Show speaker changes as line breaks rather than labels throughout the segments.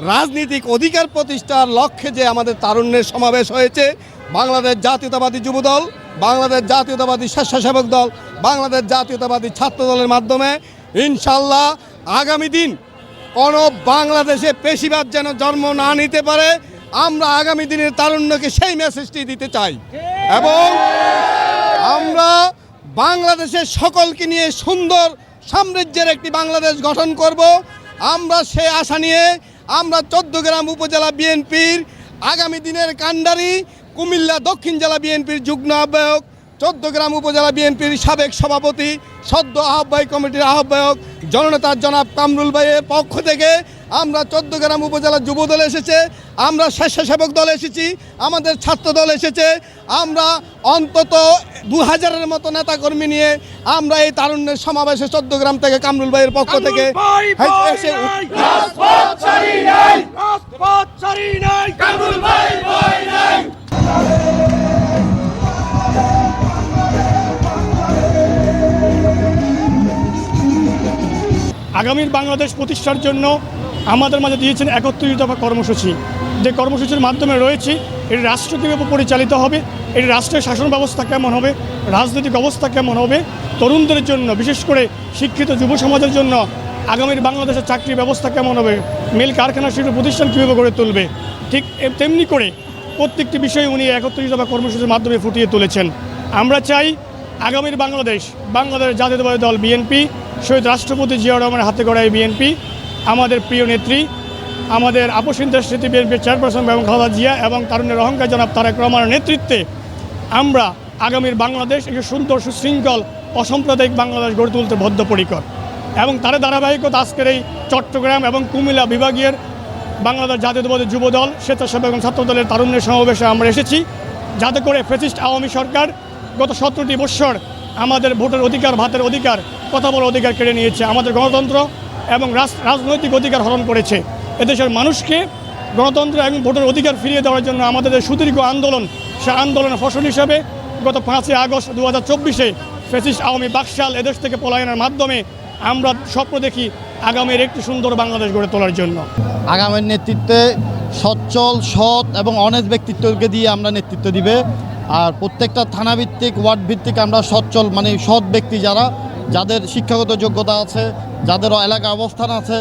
রাজনৈতিক অধিকার প্রতিষ্ঠার লক্ষ্যে যে আমাদের তারুণ্যের সমাবেশ হয়েছে, বাংলাদেশ জাতীয়তাবাদী যুবদল, বাংলাদেশ জাতীয়তাবাদী স্বেচ্ছাসেবক দল, বাংলাদেশ জাতীয়তাবাদী ছাত্র দলের মাধ্যমে ইনশাল্লাহ আগামী দিন কোনো বাংলাদেশে পেশিবাদ যেন জন্ম না নিতে পারে, আমরা আগামী দিনের তারুণ্যকে সেই মেসেজটি দিতে চাই। এবং আমরা বাংলাদেশের সকলকে নিয়ে সুন্দর সাম্রাজ্যের একটি বাংলাদেশ গঠন করব। আমরা সে আশা নিয়ে আমরা চোদ্দগ্রাম উপজেলা বিএনপির আগামী দিনের কাণ্ডারি কুমিল্লা দক্ষিণ জেলা বিএনপির যুগ্ম আহ্বায়ক চোদ্দগ্রাম উপজেলা বিএনপির সাবেক সভাপতি, সদ্য আহ্বায়ক কমিটির আহ্বায়ক, জননেতা জনাব কামরুল ভাইয়ের পক্ষ থেকে আমরা চোদ্দগ্রাম উপজেলা যুব দল এসেছে, আমরা স্বেচ্ছাসেবক দল এসেছি, আমাদের ছাত্র দল এসেছে, আমরা অন্তত দু হাজারের মতো নেতাকর্মী নিয়ে আমরা এই তারুণ্যের সমাবেশে চোদ্দগ্রাম থেকে কামরুল ভাইয়ের পক্ষ থেকে এসে
আগামীর বাংলাদেশ প্রতিষ্ঠার জন্য আমাদের মাঝে দিয়েছেন একত্রিশ দফা কর্মসূচি। যে কর্মসূচির মাধ্যমে রয়েছে, এটি রাষ্ট্র কীভাবে পরিচালিত হবে, এটি রাষ্ট্রের শাসন ব্যবস্থা কেমন হবে, রাজনৈতিক অবস্থা কেমন হবে, তরুণদের জন্য, বিশেষ করে শিক্ষিত যুব সমাজের জন্য আগামীর বাংলাদেশের চাকরির ব্যবস্থা কেমন হবে, মিল কারখানা শিল্প প্রতিষ্ঠান কীভাবে গড়ে তুলবে, ঠিক তেমনি করে প্রত্যেকটি বিষয়ে উনি একত্রিশ দফা কর্মসূচির মাধ্যমে ফুটিয়ে তুলেছেন। আমরা চাই আগামীর বাংলাদেশ বাংলাদেশ জাতীয়তাবাদী দল বিএনপি, শহীদ রাষ্ট্রপতি জিয়া রহমানের হাতে গড়া এই বিএনপি আমাদের প্রিয় নেত্রী, আমাদের আপসীন দেশ স্মৃতি বিএনপির চেয়ারপারসন এবং খালেদা জিয়া এবং তারুণ্যের অহংকার জনাব তারেক রহমানের নেতৃত্বে আমরা আগামীর বাংলাদেশ একটি সুন্দর সুশৃঙ্খল, অসাম্প্রদায়িক বাংলাদেশ গড়ে তুলতে বদ্ধপরিকর। এবং তার ধারাবাহিকতা আজকের এই চট্টগ্রাম এবং কুমিল্লা বিভাগীয় বাংলাদেশ জাতীয়তাবাদী যুব দল, স্বেচ্ছাসেবক এবং ছাত্রদলের তারুণ্যের সমাবেশে আমরা এসেছি। যাতে করে ফেসিস্ট আওয়ামী সরকার গত সতেরোটি বৎসর আমাদের ভোটের অধিকার, ভাতের অধিকার, কথা বলার অধিকার কেড়ে নিয়েছে। আমাদের গণতন্ত্র এবং রাজ- রাজনৈতিক অধিকার হরণ করেছে। এদেশের মানুষকে গণতন্ত্র এবং ভোটের অধিকার ফিরিয়ে দেওয়ার জন্য আমাদের সুদীর্ঘ আন্দোলন, সে আন্দোলনের ফসল হিসাবে গত পাঁচই আগস্ট দু হাজার চব্বিশে ফেসিস্ট আওয়ামী বাকশাল এদেশ থেকে পলায়নের মাধ্যমে আমরা স্বপ্ন দেখি আগামীর একটি সুন্দর বাংলাদেশ গড়ে তোলার জন্য।
আগামীর নেতৃত্বে সচ্ছল, সৎ এবং অনেক ব্যক্তিত্বকে দিয়ে আমরা নেতৃত্ব দিবে। আর প্রত্যেকটা থানা ভিত্তিক ওয়ার্ড ভিত্তিক আমরা সচ্ছল মানে সৎ ব্যক্তি যারা যাদের শিক্ষাগত যোগ্যতা আছে যাদের এলাকা অবস্থান আছে,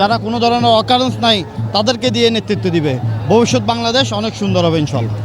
যারা কোনো ধরনের অকারেন্স নাই, তাদেরকে দিয়ে নেতৃত্ব দিবে। ভবিষ্যৎ বাংলাদেশ অনেক সুন্দর হবে, ইনশাল্লাহ।